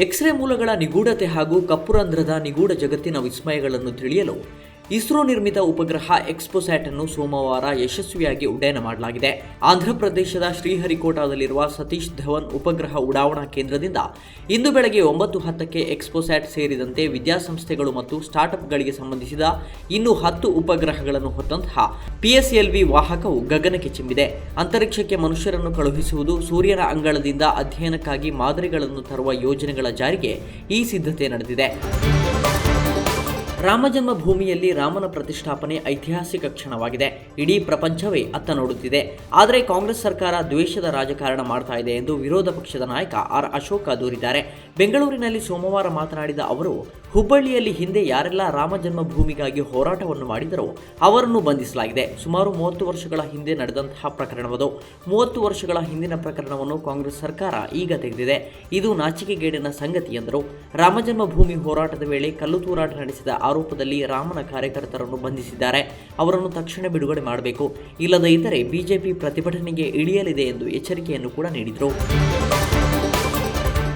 X ray ಮೂಲಗಳ ನಿಗೂಢತೆ ಹಾಗೂ ಕಪ್ಪುರಂಧ್ರದ ನಿಗೂಢ ಜಗತ್ತಿನ ವಿಸ್ಮಯಗಳನ್ನು ತಿಳಿಯಲು ಇಸ್ರೋ ನಿರ್ಮಿತ ಉಪಗ್ರಹ ಎಕ್ಸ್ಪೋಸ್ಯಾಟ್ ಅನ್ನು ಸೋಮವಾರ ಯಶಸ್ವಿಯಾಗಿ ಉಡ್ಡಯನ ಮಾಡಲಾಗಿದೆ. ಆಂಧ್ರಪ್ರದೇಶದ ಶ್ರೀಹರಿಕೋಟಾದಲ್ಲಿರುವ ಸತೀಶ್ ಧವನ್ ಉಪಗ್ರಹ ಉಡಾವಣಾ ಕೇಂದ್ರದಿಂದ ಇಂದು ಬೆಳಗ್ಗೆ ಒಂಬತ್ತು ಹತ್ತಕ್ಕೆ ಎಕ್ಸ್ಪೋಸ್ಯಾಟ್ ಸೇರಿದಂತೆ ವಿದ್ಯಾಸಂಸ್ಥೆಗಳು ಮತ್ತು ಸ್ಟಾರ್ಟ್ಅಪ್ಗಳಿಗೆ ಸಂಬಂಧಿಸಿದ ಇನ್ನು ಹತ್ತು ಉಪಗ್ರಹಗಳನ್ನು ಹೊತ್ತಂತಹ ಪಿಎಸ್ಎಲ್ವಿ ವಾಹಕವು ಗಗನಕ್ಕೆ ಚಿಮ್ಮಿದೆ. ಅಂತರಿಕ್ಷಕ್ಕೆ ಮನುಷ್ಯರನ್ನು ಕಳುಹಿಸುವುದು ಸೂರ್ಯನ ಅಂಗಳದಿಂದ ಅಧ್ಯಯನಕ್ಕಾಗಿ ಮಾದರಿಗಳನ್ನು ತರುವ ಯೋಜನೆಗಳ ಜಾರಿಗೆ ಈ ಸಿದ್ಧತೆ ನಡೆದಿದೆ. ರಾಮಜನ್ಮ ಭೂಮಿಯಲ್ಲಿ ರಾಮನ ಪ್ರತಿಷ್ಠಾಪನೆ ಐತಿಹಾಸಿಕ ಕ್ಷಣವಾಗಿದೆ. ಇಡೀ ಪ್ರಪಂಚವೇ ಅತ್ತ ನೋಡುತ್ತಿದೆ. ಆದರೆ ಕಾಂಗ್ರೆಸ್ ಸರ್ಕಾರ ದ್ವೇಷದ ರಾಜಕಾರಣ ಮಾಡ್ತಾ ಎಂದು ವಿರೋಧ ಪಕ್ಷದ ನಾಯಕ ಆರ್ ಅಶೋಕ ದೂರಿದ್ದಾರೆ. ಬೆಂಗಳೂರಿನಲ್ಲಿ ಸೋಮವಾರ ಮಾತನಾಡಿದ ಅವರು ಹುಬ್ಬಳ್ಳಿಯಲ್ಲಿ ಹಿಂದೆ ಯಾರೆಲ್ಲ ರಾಮ ಜನ್ಮಭೂಮಿಗಾಗಿ ಹೋರಾಟವನ್ನು ಮಾಡಿದರೋ ಅವರನ್ನು ಬಂಧಿಸಲಾಗಿದೆ. ಸುಮಾರು ಮೂವತ್ತು ವರ್ಷಗಳ ಹಿಂದೆ ನಡೆದಂತಹ ಪ್ರಕರಣವದು. ಮೂವತ್ತು ವರ್ಷಗಳ ಹಿಂದಿನ ಪ್ರಕರಣವನ್ನು ಕಾಂಗ್ರೆಸ್ ಸರ್ಕಾರ ಈಗ ತೆಗೆದಿದೆ. ಇದು ನಾಚಿಕೆಗೇಡಿನ ಸಂಗತಿ ಎಂದರು. ರಾಮಜನ್ಮಭೂಮಿ ಹೋರಾಟದ ವೇಳೆ ಕಲ್ಲು ತೂರಾಟ ನಡೆಸಿದ ಆರೋಪದಲ್ಲಿ ರಾಮನ ಕಾರ್ಯಕರ್ತರನ್ನು ಬಂಧಿಸಿದ್ದಾರೆ. ಅವರನ್ನು ತಕ್ಷಣ ಬಿಡುಗಡೆ ಮಾಡಬೇಕು. ಇಲ್ಲದ ಇದ್ದರೆ ಬಿಜೆಪಿ ಪ್ರತಿಭಟನೆಗೆ ಇಳಿಯಲಿದೆ ಎಂದು ಎಚ್ಚರಿಕೆಯನ್ನು ಕೂಡ ನೀಡಿದರು.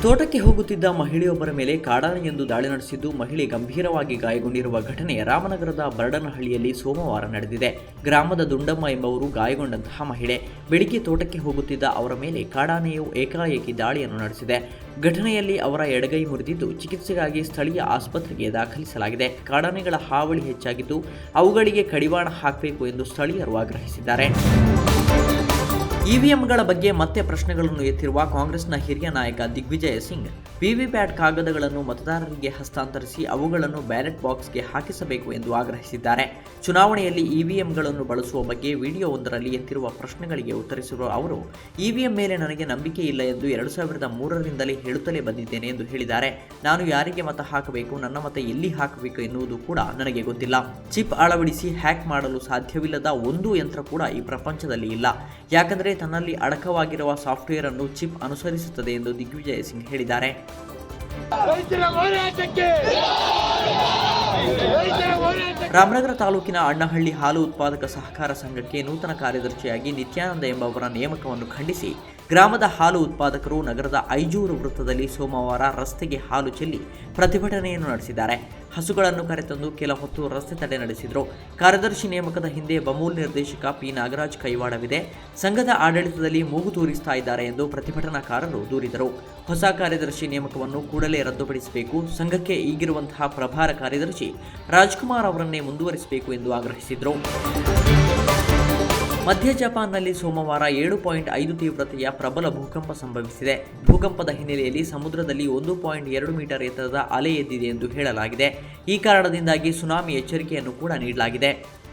ತೋಟಕ್ಕೆ ಹೋಗುತ್ತಿದ್ದ ಮಹಿಳೆಯೊಬ್ಬರ ಮೇಲೆ ಕಾಡಾನೆಯೊಂದು ದಾಳಿ ನಡೆಸಿದ್ದು, ಮಹಿಳೆ ಗಂಭೀರವಾಗಿ ಗಾಯಗೊಂಡಿರುವ ಘಟನೆ ರಾಮನಗರದ ಬರಡನಹಳ್ಳಿಯಲ್ಲಿ ಸೋಮವಾರ ನಡೆದಿದೆ. ಗ್ರಾಮದ ದುಂಡಮ್ಮ ಎಂಬವರು ಗಾಯಗೊಂಡಂತಹ ಮಹಿಳೆ ಬೆಳಿಗ್ಗೆ ತೋಟಕ್ಕೆ ಹೋಗುತ್ತಿದ್ದ ಅವರ ಮೇಲೆ ಕಾಡಾನೆಯು ಏಕಾಏಕಿ ದಾಳಿಯನ್ನು ನಡೆಸಿದೆ. ಘಟನೆಯಲ್ಲಿ ಅವರ ಎಡಗೈ ಮುರಿದಿದ್ದು, ಚಿಕಿತ್ಸೆಗಾಗಿ ಸ್ಥಳೀಯ ಆಸ್ಪತ್ರೆಗೆ ದಾಖಲಿಸಲಾಗಿದೆ. ಕಾಡಾನೆಗಳ ಹಾವಳಿ ಹೆಚ್ಚಾಗಿದ್ದು, ಅವುಗಳಿಗೆ ಕಡಿವಾಣ ಹಾಕಬೇಕು ಎಂದು ಸ್ಥಳೀಯರು ಆಗ್ರಹಿಸಿದ್ದಾರೆ. ಇವಿಎಂಗಳ ಬಗ್ಗೆ ಮತ್ತೆ ಪ್ರಶ್ನೆಗಳನ್ನು ಎತ್ತಿರುವ ಕಾಂಗ್ರೆಸ್ನ ಹಿರಿಯ ನಾಯಕ ದಿಗ್ವಿಜಯ ಸಿಂಗ್. ವಿವಿಪ್ಯಾಟ್ ಕಾಗದಗಳನ್ನು ಮತದಾರರಿಗೆ ಹಸ್ತಾಂತರಿಸಿ ಅವುಗಳನ್ನು ಬ್ಯಾಲೆಟ್ ಬಾಕ್ಸ್ಗೆ ಹಾಕಿಸಬೇಕು ಎಂದು ಆಗ್ರಹಿಸಿದ್ದಾರೆ. ಚುನಾವಣೆಯಲ್ಲಿ ಇವಿಎಂಗಳನ್ನು ಬಳಸುವ ಬಗ್ಗೆ ವಿಡಿಯೋವೊಂದರಲ್ಲಿ ಎತ್ತಿರುವ ಪ್ರಶ್ನೆಗಳಿಗೆ ಉತ್ತರಿಸಿರುವ ಅವರು, ಇವಿಎಂ ಮೇಲೆ ನನಗೆ ನಂಬಿಕೆ ಇಲ್ಲ ಎಂದು ಎರಡು ಸಾವಿರದ ಮೂರರಿಂದಲೇ ಹೇಳುತ್ತಲೇ ಬಂದಿದ್ದೇನೆ ಎಂದು ಹೇಳಿದ್ದಾರೆ. ನಾನು ಯಾರಿಗೆ ಮತ ಹಾಕಬೇಕು, ನನ್ನ ಮತ ಎಲ್ಲಿ ಹಾಕಬೇಕು ಎನ್ನುವುದು ಕೂಡ ನನಗೆ ಗೊತ್ತಿಲ್ಲ. ಚಿಪ್ ಅಳವಡಿಸಿ ಹ್ಯಾಕ್ ಮಾಡಲು ಸಾಧ್ಯವಿಲ್ಲದ ಒಂದು ಯಂತ್ರ ಕೂಡ ಈ ಪ್ರಪಂಚದಲ್ಲಿ ಇಲ್ಲ. ಯಾಕಂದರೆ ತನ್ನಲ್ಲಿ ಅಡಕವಾಗಿರುವ ಸಾಫ್ಟ್ವೇರ್ ಅನ್ನು ಚಿಪ್ ಅನುಸರಿಸುತ್ತದೆ ಎಂದು ದಿಗ್ವಿಜಯ ಸಿಂಗ್ ಹೇಳಿದ್ದಾರೆ. ರಾಮನಗರ ತಾಲೂಕಿನ ಅಣ್ಣಹಳ್ಳಿ ಹಾಲು ಉತ್ಪಾದಕ ಸಹಕಾರ ಸಂಘಕ್ಕೆ ನೂತನ ಕಾರ್ಯದರ್ಶಿಯಾಗಿ ನಿತ್ಯಾನಂದ ಎಂಬವರ ನೇಮಕವನ್ನು ಖಂಡಿಸಿ ಗ್ರಾಮದ ಹಾಲು ಉತ್ಪಾದಕರು ನಗರದ ಐಜೂರು ವೃತ್ತದಲ್ಲಿ ಸೋಮವಾರ ರಸ್ತೆಗೆ ಹಾಲು ಚೆಲ್ಲಿ ಪ್ರತಿಭಟನೆಯನ್ನು ನಡೆಸಿದ್ದಾರೆ. ಹಸುಗಳನ್ನು ಕರೆತಂದು ಕೆಲ ಹೊತ್ತು ರಸ್ತೆ ತಡೆ ನಡೆಸಿದರು. ಕಾರ್ಯದರ್ಶಿ ನೇಮಕದ ಹಿಂದೆ ಬಮೂಲ್ ನಿರ್ದೇಶಕ ಪಿ. ನಾಗರಾಜ್ ಕೈವಾಡವಿದೆ. ಸಂಘದ ಆಡಳಿತದಲ್ಲಿ ಮೂಗು ತೂರಿಸ್ತಾ ಇದ್ದಾರೆ ಎಂದು ಪ್ರತಿಭಟನಾಕಾರರು ದೂರಿದರು. ಹೊಸ ಕಾರ್ಯದರ್ಶಿ ನೇಮಕವನ್ನು ಕೂಡಲೇ ರದ್ದುಪಡಿಸಬೇಕು. ಸಂಘಕ್ಕೆ ಈಗಿರುವಂತಹ ಪ್ರಭಾರ ಕಾರ್ಯದರ್ಶಿ ರಾಜ್ಕುಮಾರ್ ಅವರನ್ನೇ ಮುಂದುವರಿಸಬೇಕು ಎಂದು ಆಗ್ರಹಿಸಿದರು. ಮಧ್ಯ ಜಪಾನ್ನಲ್ಲಿ ಸೋಮವಾರ ಏಳು ಪಾಯಿಂಟ್ ಐದು ತೀವ್ರತೆಯ ಪ್ರಬಲ ಭೂಕಂಪ ಸಂಭವಿಸಿದೆ. ಭೂಕಂಪದ ಹಿನ್ನೆಲೆಯಲ್ಲಿ ಸಮುದ್ರದಲ್ಲಿ ಒಂದು ಪಾಯಿಂಟ್ ಎರಡು ಮೀಟರ್ ಎತ್ತರದ ಅಲೆ ಎದ್ದಿದೆ ಎಂದು ಹೇಳಲಾಗಿದೆ. ಈ ಕಾರಣದಿಂದಾಗಿ ಸುನಾಮಿ ಎಚ್ಚರಿಕೆಯನ್ನು ಕೂಡ ನೀಡಲಾಗಿದೆ.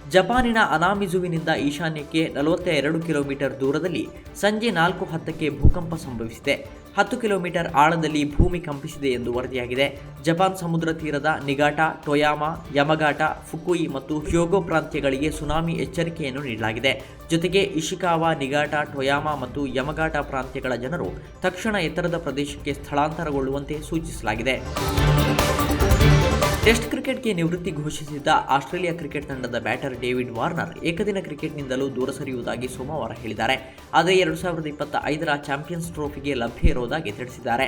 ಜಪಾನಿನ ಅನಾಮಿಜುವಿನಿಂದ ಈಶಾನ್ಯಕ್ಕೆ ನಲವತ್ತ ಎರಡು ಕಿಲೋಮೀಟರ್ ದೂರದಲ್ಲಿ ಸಂಜೆ ನಾಲ್ಕು ಹತ್ತಕ್ಕೆ ಭೂಕಂಪ ಸಂಭವಿಸಿದೆ. ಹತ್ತು ಕಿಲೋಮೀಟರ್ ಆಳದಲ್ಲಿ ಭೂಮಿ ಕಂಪಿಸಿದೆ ಎಂದು ವರದಿಯಾಗಿದೆ. ಜಪಾನ್ ಸಮುದ್ರ ತೀರದ ನಿಗಾಟ, ಟೊಯಾಮಾ, ಯಮಗಾಟ, ಫುಕುಯಿ ಮತ್ತು ಹ್ಯೋಗೋ ಪ್ರಾಂತ್ಯಗಳಿಗೆ ಸುನಾಮಿ ಎಚ್ಚರಿಕೆಯನ್ನು ನೀಡಲಾಗಿದೆ. ಜೊತೆಗೆ ಇಶಿಕಾವಾ, ನಿಗಾಟ, ಟೊಯಾಮಾ ಮತ್ತು ಯಮಗಾಟ ಪ್ರಾಂತ್ಯಗಳ ಜನರು ತಕ್ಷಣ ಎತ್ತರದ ಪ್ರದೇಶಕ್ಕೆ ಸ್ಥಳಾಂತರಗೊಳ್ಳುವಂತೆ ಸೂಚಿಸಲಾಗಿದೆ. ಟೆಸ್ಟ್ ಕ್ರಿಕೆಟ್ಗೆ ನಿವೃತ್ತಿ ಘೋಷಿಸಿದ್ದ ಆಸ್ಟ್ರೇಲಿಯಾ ಕ್ರಿಕೆಟ್ ತಂಡದ ಬ್ಯಾಟರ್ ಡೇವಿಡ್ ವಾರ್ನರ್ ಏಕದಿನ ಕ್ರಿಕೆಟ್ನಿಂದಲೂ ದೂರ ಸರಿಯುವುದಾಗಿ ಸೋಮವಾರ ಹೇಳಿದ್ದಾರೆ. ಆದರೆ ಎರಡು ಸಾವಿರದ ಇಪ್ಪತ್ತ ಐದರ ಚಾಂಪಿಯನ್ಸ್ ಟ್ರೋಫಿಗೆ ಲಭ್ಯ ಇರುವುದಾಗಿ ತಿಳಿಸಿದ್ದಾರೆ.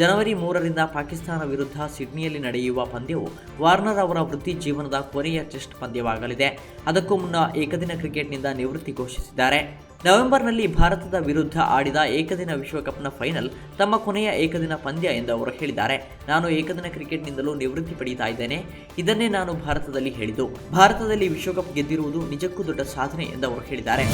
ಜನವರಿ ಮೂರರಿಂದ ಪಾಕಿಸ್ತಾನ ವಿರುದ್ಧ ಸಿಡ್ನಿಯಲ್ಲಿ ನಡೆಯುವ ಪಂದ್ಯವು ವಾರ್ನರ್ ಅವರ ವೃತ್ತಿ ಜೀವನದ ಕೊನೆಯ ಟೆಸ್ಟ್ ಪಂದ್ಯವಾಗಲಿದೆ. ಅದಕ್ಕೂ ಮುನ್ನ ಏಕದಿನ ಕ್ರಿಕೆಟ್ನಿಂದ ನಿವೃತ್ತಿ ಘೋಷಿಸಿದ್ದಾರೆ. ನವೆಂಬರ್ನಲ್ಲಿ ಭಾರತದ ವಿರುದ್ಧ ಆಡಿದ ಏಕದಿನ ವಿಶ್ವಕಪ್ನ ಫೈನಲ್ ತಮ್ಮ ಕೊನೆಯ ಏಕದಿನ ಪಂದ್ಯ ಎಂದು ಅವರು ಹೇಳಿದ್ದಾರೆ. ನಾನು ಏಕದಿನ ಕ್ರಿಕೆಟ್ನಿಂದಲೂ ನಿವೃತ್ತಿ ಪಡೆಯುತ್ತಾ ಇದ್ದೇನೆ. ಇದನ್ನೇ ನಾನು ಭಾರತದಲ್ಲಿ ಹೇಳಿದ್ದು. ಭಾರತದಲ್ಲಿ ವಿಶ್ವಕಪ್ ಗೆದ್ದಿರುವುದು ನಿಜಕ್ಕೂ ದೊಡ್ಡ ಸಾಧನೆ ಎಂದು ಅವರು ಹೇಳಿದ್ದಾರೆ.